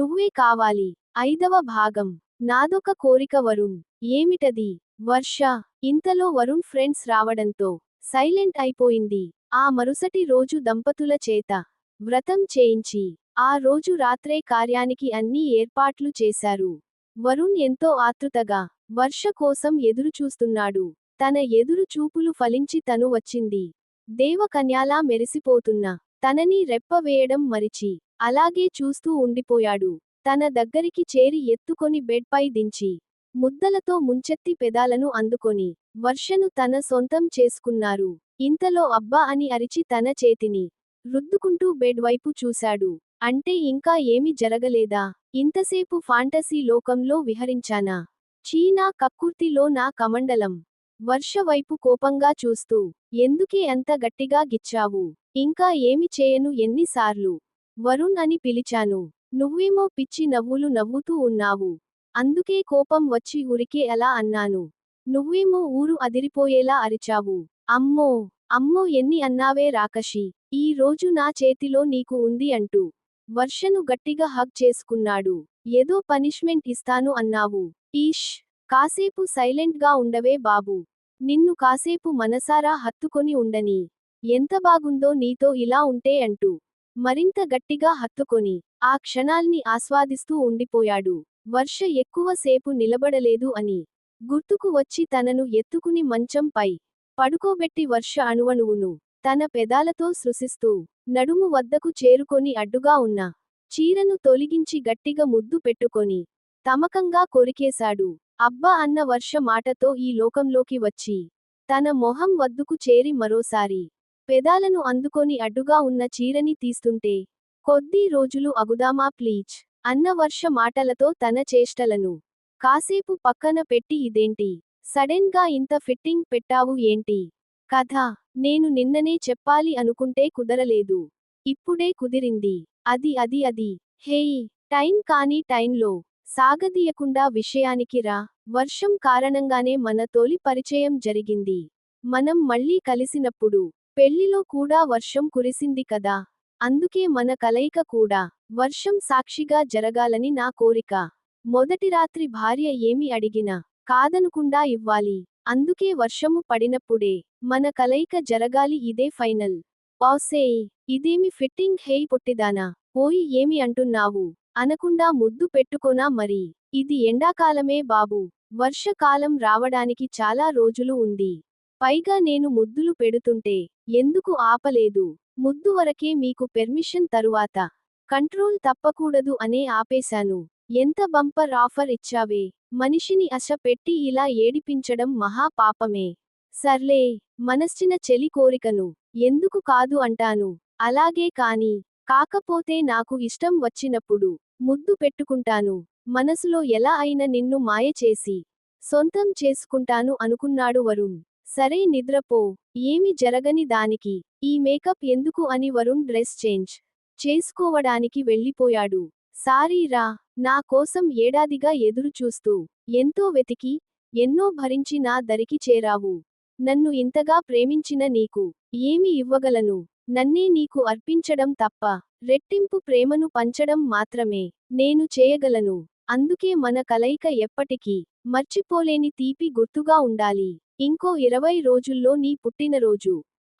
నువ్వే కావాలి. ఐదవ భాగం. నాదొక కోరిక వరుణ్. ఏమిటది? వర్ష. ఇంతలో వరుణ్ ఫ్రెండ్స్ రావడంతో సైలెంట్ అయిపోయింది. ఆ మరుసటి రోజు దంపతుల చేత వ్రతం చేయించి ఆ రోజు రాత్రే కార్యానికి అన్ని ఏర్పాట్లు చేశారు. వరుణ్ ఎంతో ఆతృతగా వర్ష కోసం ఎదురుచూస్తున్నాడు. తన ఎదురు చూపులు ఫలించి తను వచ్చింది. దేవకన్యాలా మెరిసిపోతున్న తనని రెప్పవేయడం మరిచి అలాగే చూస్తూ ఉండిపోయాడు. తన దగ్గరికి చేరి ఎత్తుకొని బెడ్పై దించి ముద్దలతో ముంచెత్తి పెదాలను అందుకొని వర్షను తన సొంతం చేసుకున్నారు. ఇంతలో అబ్బా అని అరిచి తన చేతిని రుద్దుకుంటూ బెడ్ వైపు చూశాడు. అంటే ఇంకా ఏమి జరగలేదా? ఇంతసేపు ఫాంటసీ లోకంలో విహరించానా? చీనా కక్కుర్తిలో నా కమండలం. వర్ష వైపు కోపంగా చూస్తూ ఎందుకే అంత గట్టిగా గిచ్చావు? ఇంకా ఏమి చేయను ఎన్నిసార్లు? వరుణ్ అని పిలిచాను. నువ్వేమో పిచ్చి నవ్వులు నవ్వుతూ ఉన్నావు. అందుకే కోపం వచ్చి ఉరికే అలా అన్నాను. నువ్వేమో ఊరు అదిరిపోయేలా అరిచావు. అమ్మో అమ్మో ఎన్ని అన్నావే రాకషి. ఈ రోజు నా చేతిలో నీకు ఉంది అంటూ వర్షను గట్టిగా హగ్ చేసుకున్నాడు. ఏదో పనిష్మెంట్ ఇస్తాను అన్నావు. ఈష్ కాసేపు సైలెంట్గా ఉండవే బాబు. నిన్ను కాసేపు మనసారా హత్తుకొని ఉండని. ఎంత బాగుందో నీతో ఇలా ఉంటే అంటూ మరింత గట్టిగా హత్తుకొని ఆ క్షణాల్ని ఆస్వాదిస్తూ ఉండిపోయాడు. వర్ష ఎక్కువసేపు నిలబడలేదు అని గుర్తుకు వచ్చి తనను ఎత్తుకుని మంచంపై పడుకోబెట్టి వర్ష అణువణువును తన పెదాలతో సృశిస్తూ నడుము వద్దకు చేరుకొని అడ్డుగా ఉన్న చీరను తొలగించి గట్టిగా ముద్దు పెట్టుకొని తమకంగా కొరికేశాడు. అబ్బా అన్న వర్ష మాటతో ఈ లోకంలోకి వచ్చి తన మొహం వద్దుకు చేరి మరోసారి పెదాలను అందుకొని అడ్డుగా ఉన్న చీరని తీస్తుంటే కొద్దీ రోజులు అగుదామా ప్లీజ్? అన్న వర్ష మాటలతో తన చేష్టలను కాసేపు పక్కన పెట్టి ఇదేంటి? సడెన్గా ఇంత ఫిట్టింగ్ పెట్టావు ఏంటి? కథ. నేను నిన్ననే చెప్పాలి అనుకుంటే కుదరలేదు. ఇప్పుడే కుదిరింది. అది అది అది. హేయ్! టైం కాని టైంలో సాగదీయకుండా విషయానికి రా. వర్షం కారణంగానే మన తొలి పరిచయం జరిగింది. మనం మళ్ళీ కలిసినప్పుడు పెళ్ళిలో కూడా వర్షం కురిసింది కదా. అందుకే మన కలయిక కూడా వర్షం సాక్షిగా జరగాలని నా కోరిక. మొదటి రాత్రి భార్య ఏమి అడిగినా కాదనుకుండా ఇవ్వాలి. అందుకే వర్షము పడినప్పుడే మన కలయిక జరగాలి ఇదే ఫైనల్. ఆసేయ్ ఇదేమి ఫిట్టింగ్ హేయ్ పొట్టిదానా? పోయి ఏమి అంటున్నావు? అనకుండా ముద్దు పెట్టుకోనా మరి? ఇది ఎండాకాలమే బాబు. వర్షకాలం రావడానికి చాలా రోజులు ఉంది. పైగా నేను ముద్దులు పెడుతుంటే ఎందుకు ఆపలేదు? ముద్దు వరకే మీకు పెర్మిషన్ తరువాత. కంట్రోల్ తప్పకూడదు అనే ఆపేశాను. ఎంత బంపర్ ఆఫర్ ఇచ్చావే? మనిషిని అశ పెట్టి ఇలా ఏడిపించడం మహా పాపమే. సర్లే మనస్చిన చెలి కోరికను. ఎందుకు కాదు అంటాను. అలాగే కాని కాకపోతే నాకు ఇష్టం వచ్చినప్పుడు ముద్దు పెట్టుకుంటాను. మనసులో ఎలా అయినా నిన్ను మాయ చేసి సొంతం చేసుకుంటాను అనుకున్నాడు వరుణ్. సరే నిద్రపో ఏమి జరగని దానికి. ఈ మేకప్ ఎందుకు అని వరుణ్ డ్రెస్ చేంజ్ చేసుకోవడానికి వెళ్ళిపోయాడు. సారీ రా నా కోసం ఏడాదిగా ఎదురుచూస్తూ ఎంతో వెతికి ఎన్నో భరించి నా దరికి చేరావు. నన్ను ఇంతగా ప్రేమించిన నీకు ఏమి ఇవ్వగలను. నన్నే నీకు అర్పించడం తప్ప రెట్టింపు ప్రేమను పంచడం మాత్రమే నేను చేయగలను. అందుకే మన కలయిక ఎప్పటికీ మర్చిపోలేని తీపి గుర్తుగా ఉండాలి. ఇంకో ఇరవై రోజుల్లో నీ పుట్టినరోజు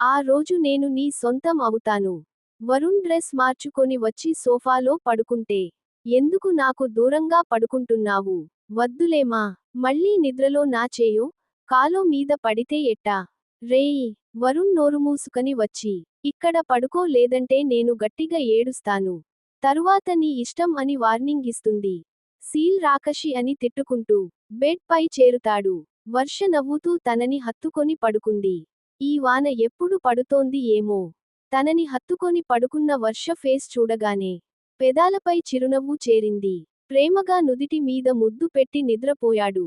ఆ రోజు నేను నీ సొంతం అవుతాను. వరుణ్ డ్రెస్ మార్చుకొని వచ్చి సోఫాలో పడుకుంటే. ఎందుకు నాకు దూరంగా పడుకుంటున్నావు? వద్దులేమా? మళ్ళీ నిద్రలో నా చేయో? కాలో మీద పడితే ఎట్టా? రేయ్! వరుణ్ నోరుమూసుకని వచ్చి. ఇక్కడ పడుకో లేదంటే నేను గట్టిగా ఏడుస్తాను. తరువాత నీ ఇష్టం అని వార్నింగ్ ఇస్తుంది. సీల్ రాకషి అని తిట్టుకుంటూ బెడ్ పై చేరుతాడు. వర్ష నవ్వుతూ తనని హత్తుకొని పడుకుంది. ఈ వాన ఎప్పుడు పడుతోంది ఏమో? తనని హత్తుకొని పడుకున్న వర్ష ఫేస్ చూడగానే పెదాలపై చిరునవ్వు చేరింది. ప్రేమగా నుదిటి మీద ముద్దు పెట్టి నిద్రపోయాడు.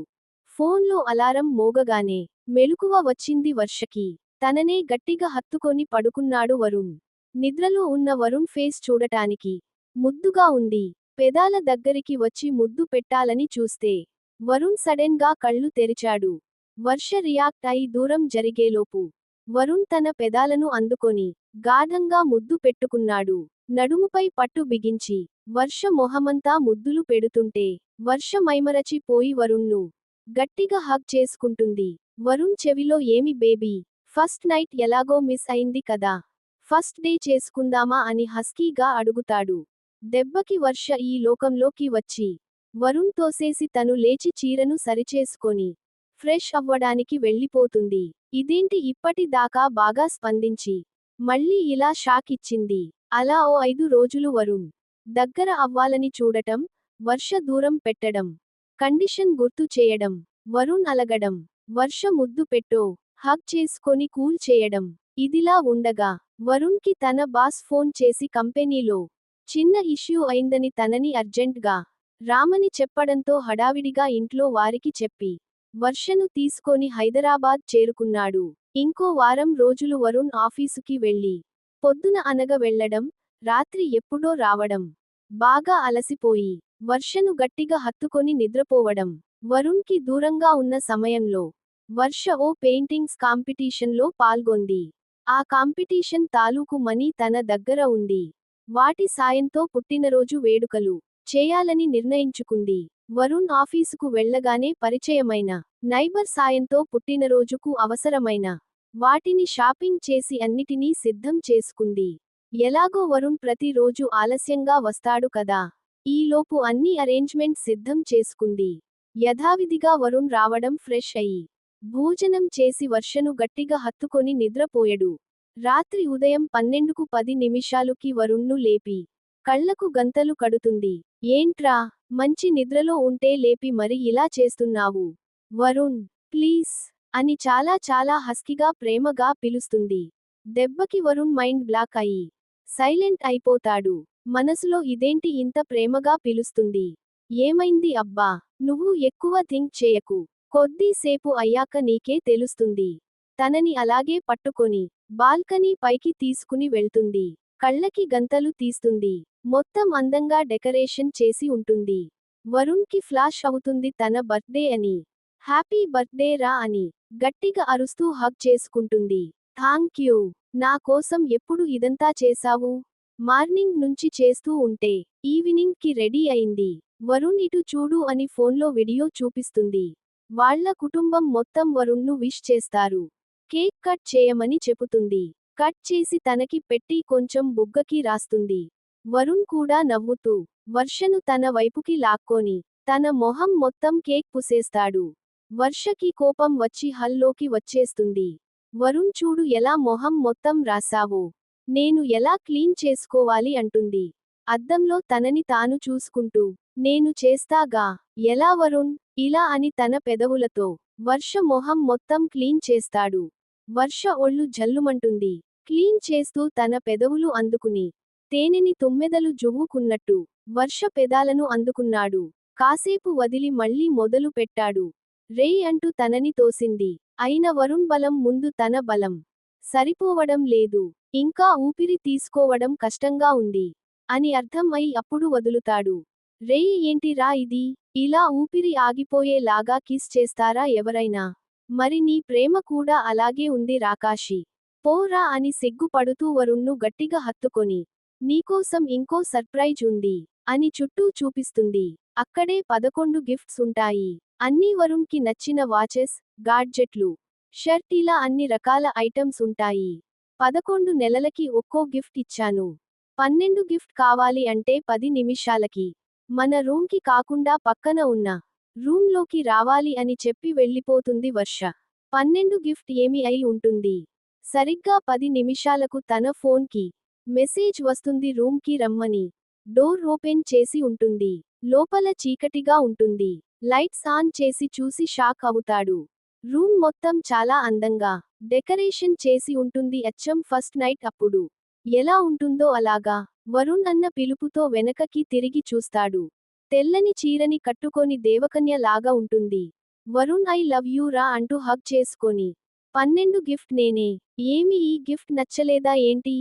ఫోన్లో అలారం మోగగానే మెలకువ వచ్చింది వర్షకి. తననే గట్టిగా హత్తుకొని పడుకున్నాడు వరుణ్. నిద్రలో ఉన్న వరుణ్ ఫేస్ చూడటానికి ముద్దుగా ఉంది. పెదాల దగ్గరికి వచ్చి ముద్దు పెట్టాలని చూస్తే వరుణ్ సడెన్గా కళ్ళు తెరిచాడు. వర్ష రియాక్ట్ అయి దూరం జరిగేలోపు వరుణ్ తన పెదాలను అందుకొని గాఢంగా ముద్దు పెట్టుకున్నాడు. నడుముపై పట్టు బిగించి వర్ష మొహమంతా ముద్దులు పెడుతుంటే వర్ష మైమరచి పోయి వరుణ్ను గట్టిగా హగ్ చేసుకుంటుంది. వరుణ్ చెవిలో ఏమి బేబీ ఫస్ట్ నైట్ ఎలాగో మిస్ అయింది కదా ఫస్ట్ డే చేసుకుందామా అని హస్కీగా అడుగుతాడు. దెబ్బకి వర్ష ఈ లోకంలోకి వచ్చి వరుణ్ తోసేసి తను లేచి చీరను సరిచేసుకొని ఫ్రెష్ అవ్వడానికి వెళ్ళిపోతుంది. ఇదేంటి ఇప్పటి దాకా బాగా స్పందించి? మళ్ళీ ఇలా షాక్ ఇచ్చింది. అలా ఓ ఐదు రోజులు వరుణ్ దగ్గర అవ్వాలని చూడటం వర్ష దూరం పెట్టడం కండిషన్ గుర్తు చేయడం వరుణ్ అలగడం వర్ష ముద్దు పెట్టో హగ్ చేసుకొని కూల్ చేయడం ఇదిలా ఉండగా వరుణ్కి తన బాస్ ఫోన్ చేసి కంపెనీలో చిన్న ఇష్యూ అయిందని తనని అర్జెంట్గా రామని చెప్పడంతో హడావిడిగా ఇంట్లో వారికి చెప్పి వర్షను తీసుకొని హైదరాబాద్ చేరుకున్నాడు. ఇంకో వారం రోజులు వరుణ్ ఆఫీసుకి వెళ్ళి పొద్దున అనగ వెళ్ళడం రాత్రి ఎప్పుడో రావడం. బాగా అలసిపోయి వర్షను గట్టిగా హత్తుకొని నిద్రపోవడం. వరుణ్కి దూరంగా ఉన్న సమయంలో వర్ష ఓ పెయింటింగ్స్ కాంపిటీషన్లో పాల్గొంది. ఆ కాంపిటీషన్ తాలూకు మనీ తన దగ్గర ఉంది. వాటి సాయంతో పుట్టినరోజు వేడుకలు. చేయాలని నిర్ణయించుకుంది. వరుణ్ ఆఫీసుకు వెళ్ళగానే పరిచయమైన నైబర్ సాయంతో పుట్టినరోజుకు అవసరమైన వాటిని షాపింగ్ చేసి అన్నిటినీ సిద్ధం చేసుకుంది. ఎలాగో వరుణ్ ప్రతిరోజు ఆలస్యంగా వస్తాడు కదా. ఈలోపు అన్ని అరేంజ్మెంట్ సిద్ధం చేసుకుంది. యథావిధిగా వరుణ్ రావడం ఫ్రెష్ అయి భోజనం చేసి వర్షను గట్టిగా హత్తుకొని నిద్రపోయడు. రాత్రి ఉదయం పన్నెండుకు పది నిమిషాలుకి వరుణ్ను లేపి కళ్ళకు గంతలు కడుతుంది. ఏంట్రా? మంచి నిద్రలో ఉంటే లేపి మరి ఇలా చేస్తున్నావు. వరుణ్ ప్లీజ్ అని చాలా చాలా హస్కిగా ప్రేమగా పిలుస్తుంది. దెబ్బకి వరుణ్ మైండ్ బ్లాక్ అయి సైలెంట్ అయిపోతాడు. మనసులో ఇదేంటి ఇంత ప్రేమగా పిలుస్తుంది? ఏమైంది అబ్బా? నువ్వు ఎక్కువ థింక్ చేయకు. కొద్దిసేపు అయ్యాక నీకే తెలుస్తుంది. తనని అలాగే పట్టుకొని బాల్కనీ పైకి తీసుకుని వెళ్తుంది. కళ్ళకి గంతలు తీస్తుంది. మొత్తం అందంగా డెకరేషన్ చేసి ఉంటుంది. వరుణ్కి ఫ్లాష్ అవుతుంది తన బర్త్డే అని. హ్యాపీ బర్త్డే రా అని. గట్టిగా అరుస్తూ హగ్ చేసుకుంటుంది. Thank you. నా కోసం ఎప్పుడు ఇదంతా చేశావు? మార్నింగ్ నుంచి చేస్తూ ఉంటే ఈవినింగ్కి రెడీ అయింది. వరుణ్ ఇటు చూడు అని ఫోన్లో వీడియో చూపిస్తుంది. వాళ్ళ కుటుంబం మొత్తం వరుణ్ను విష్ చేస్తారు. కేక్ కట్ చేయమని చెబుతుంది. కట్ చేసి తనకి పెట్టి కొంచెం బుగ్గకి రాస్తుంది. వరుణ్ కూడా నవ్వుతూ వర్షను తన వైపుకి లాక్కొని తన మొహం మొత్తం కేక్ పుసేస్తాడు. వర్షకి కోపం వచ్చి హల్లోకి వచ్చేస్తుంది. వరుణ్ చూడు ఎలా మొహం మొత్తం రాసావో. నేను ఎలా క్లీన్ చేసుకోవాలి అంటుంది. అద్దంలో తనని తాను చూసుకుంటూ నేను చేస్తాగా ఎలా వరుణ్ ఇలా అని తన పెదవులతో వర్ష మొహం మొత్తం క్లీన్ చేస్తాడు. వర్ష ఒళ్ళు జల్లుమంటుంది. క్లీన్ చేస్తూ తన పెదవులు అందుకుని తేనెని తుమ్మెదలు జువ్వుకున్నట్టు వర్ష పెదాలను అందుకున్నాడు. కాసేపు వదిలి మళ్ళీ మొదలు పెట్టాడు. రేయ్ అంటూ తనని తోసింది. అయిన వరుణ్ బలం ముందు తన బలం. సరిపోవడం లేదు. ఇంకా ఊపిరి తీసుకోవడం కష్టంగా ఉంది. అని అర్థం అయి అప్పుడు వదులుతాడు. రేయ్ ఏంటి రా ఇది? ఇలా ఊపిరి ఆగిపోయేలాగా కిస్ చేస్తారా ఎవరైనా? మరి నీ ప్రేమ కూడా అలాగే ఉంది రాకాశీ పోరా అని సిగ్గుపడుతూ వరుణ్ను గట్టిగా హత్తుకొని నీకోసం ఇంకో సర్ప్రైజ్ ఉంది అని చుట్టూ చూపిస్తుంది. అక్కడే పదకొండు గిఫ్ట్స్ ఉంటాయి. అన్నీ వరుణ్కి నచ్చిన వాచెస్ గాడ్జెట్లు షర్ట్ ఇలా అన్ని రకాల ఐటమ్స్ ఉంటాయి. పదకొండు నెలలకి ఒక్కో గిఫ్ట్ ఇచ్చాను. పన్నెండు గిఫ్ట్ కావాలి అంటే పది నిమిషాలకి. మన రూమ్కి కాకుండా పక్కన ఉన్న రూమ్లోకి రావాలి అని చెప్పి వెళ్ళిపోతుంది వర్ష. పన్నెండు గిఫ్ట్ ఏమి అయి ఉంటుంది? సరిగ్గా పది నిమిషాలకు తన ఫోన్కి మెసేజ్ వస్తుంది రూమ్కి రమ్మని. డోర్ ఓపెన్ చేసి ఉంటుంది. లోపల చీకటిగా ఉంటుంది. లైట్స్ ఆన్ చేసి చూసి షాక్ అవుతాడు. రూమ్ మొత్తం చాలా అందంగా డెకరేషన్ చేసి ఉంటుంది అచ్చం ఫస్ట్ నైట్ అప్పుడు. ఎలా ఉంటుందో అలాగా వరుణ్ అన్న పిలుపుతో వెనకకి తిరిగి చూస్తాడు. తెల్లని చీరని కట్టుకొని దేవకన్య లాగా ఉంటుంది. వరుణ్ ఐ లవ్ యూ రా అంటూ హగ్ చేసుకొని పన్నెండు గిఫ్ట్ నేనే ఏమి ఈ గిఫ్ట్ నచ్చలేదా ఏంటి?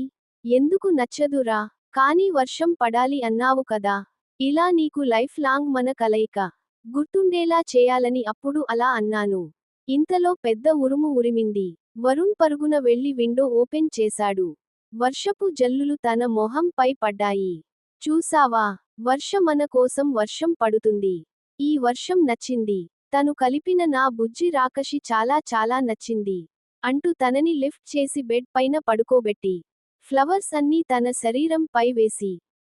ఎందుకు నచ్చదురా కానీ వర్షం పడాలి అన్నావు కదా ఇలా నీకు లైఫ్ లాంగ్ మన కలయిక గుర్తుండేలా చేయాలని అప్పుడు అలా అన్నాను. ఇంతలో పెద్ద ఉరుము ఉరిమింది. వరుణ్ పరుగున వెళ్ళి విండో ఓపెన్ చేశాడు. వర్షపు జల్లులు తన మొహంపై పడ్డాయి. చూసావా వర్షం మన కోసం వర్షం పడుతుంది. ఈ వర్షం నచ్చింది. తను కలిపిన నా బుజ్జి రాకషి చాలా చాలా నచ్చింది. అంటూ తనని లిఫ్ట్ చేసి బెడ్ పైన పడుకోబెట్టి ఫ్లవర్స్ అన్నీ తన శరీరం పై వేసి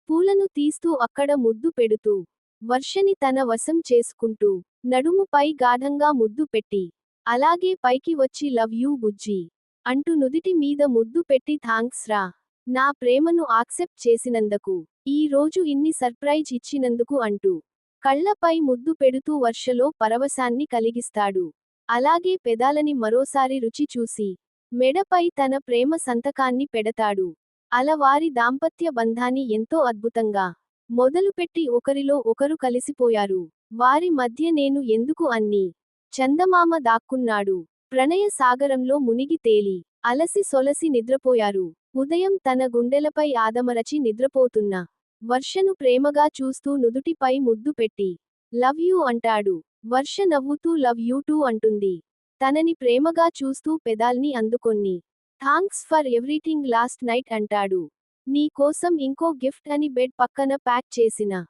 పూలను తీస్తూ అక్కడ ముద్దు పెడుతూ వర్షని తన వశం చేసుకుంటూ నడుముపై గాఢంగా ముద్దు పెట్టి అలాగే పైకి వచ్చి లవ్ యూ బుజ్జి అంటూ నుదిటి మీద ముద్దు పెట్టి థాంక్స్ రా. నా ప్రేమను ఆక్సెప్ట్ చేసినందుకు ఈ రోజు ఇన్ని సర్ప్రైజ్ ఇచ్చినందుకు అంటూ కళ్ళపై ముద్దు పెడుతూ వర్షలో పరవశాన్ని కలిగిస్తాడు. అలాగే పెదాలని మరోసారి రుచి చూసి మెడపై తన ప్రేమ సంతకాన్ని పెడతాడు. అలా వారి దాంపత్య బంధాన్ని ఎంతో అద్భుతంగా మొదలుపెట్టి ఒకరిలో ఒకరు కలిసిపోయారు. వారి మధ్య నేను ఎందుకు అన్ని చందమామ దాక్కున్నాడు. ప్రణయ సాగరంలో మునిగి తేలి అలసి సొలసి నిద్రపోయారు. ఉదయం తన గుండెలపై ఆదమరచి నిద్రపోతున్న వర్షను ప్రేమగా చూస్తూ నుదుటిపై ముద్దు పెట్టి లవ్ యూ అంటాడు. వర్ష నవ్వుతూ లవ్ యూ టూ అంటుంది. తనని ప్రేమగా చూస్తూ పెదాల్ని అందుకొన్ని thanks for everything last night అంటాడు. నీ కోసం ఇంకో గిఫ్ట్ అని బెడ్ పక్కన ప్యాక్ చేసిన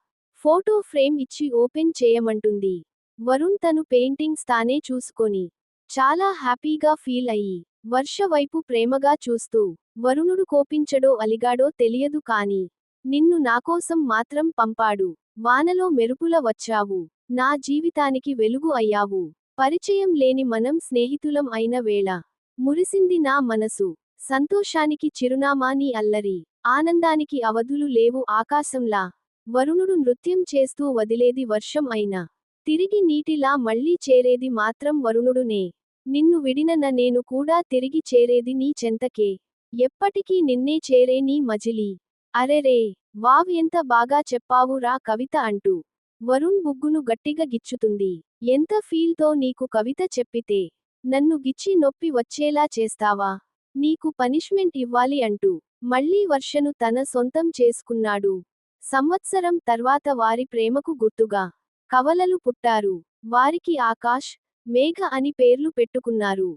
ఫోటో ఫ్రేమ్ ఇచ్చి ఓపెన్ చేయమంటుంది. వరుణ్ తను పెయింటింగ్స్ తానే చూసుకొని చాలా హ్యాపీగా ఫీల్ అయ్యి వర్ష వైపు ప్రేమగా చూస్తూ వరుణుడు కోపించడో అలిగాడో తెలియదు కాని నిన్ను నాకోసం మాత్రం పంపాడు. వానలో మెరుపుల వచ్చావు. నా జీవితానికి వెలుగు అయ్యావు. పరిచయం లేని మనం స్నేహితులం అయిన వేళ. మురిసింది నా మనసు. సంతోషానికి చిరునామా నీ అల్లరి. ఆనందానికి అవధులు లేవు ఆకాశంలా. వరుణుడు నృత్యం చేస్తూ వదిలేది వర్షం అయినా. తిరిగి నీటిలా మళ్ళీ చేరేది మాత్రం వరుణుడునే. నిన్ను విడినన నేను కూడా తిరిగి చేరేది నీ చెంతకే. ఎప్పటికీ నిన్నే చేరే నీ మజిలీ. అరెరే వావ్ ఎంత బాగా చెప్పావు రా కవిత అంటూ. వరుణ్ బుగ్గును గట్టిగా గిచ్చుతుంది. ఎంత ఫీల్తో నీకు కవిత చెప్పితే. నన్ను గిచ్చి నొప్పి వచ్చేలా చేస్తావా? నీకు పనిష్మెంట్ ఇవ్వాలి అంటూ. మళ్ళీ వర్షను తన సొంతం చేసుకున్నాడు. సంవత్సరం తర్వాత వారి ప్రేమకు గుర్తుగా. కవలలు పుట్టారు. వారికి ఆకాష్ మేఘ అని పేర్లు పెట్టుకున్నారు.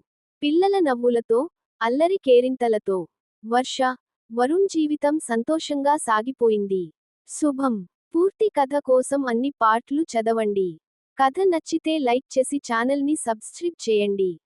పిల్లల నవ్వులతో అల్లరి కేరింతలతో. వర్ష వరుణ్ జీవితం సంతోషంగా సాగిపోయింది. శుభం. పూర్తి కథ కోసం అన్ని పార్ట్లు చదవండి. కథ నచ్చితే లైక్ చేసి ఛానల్ని సబ్స్క్రైబ్ చేయండి.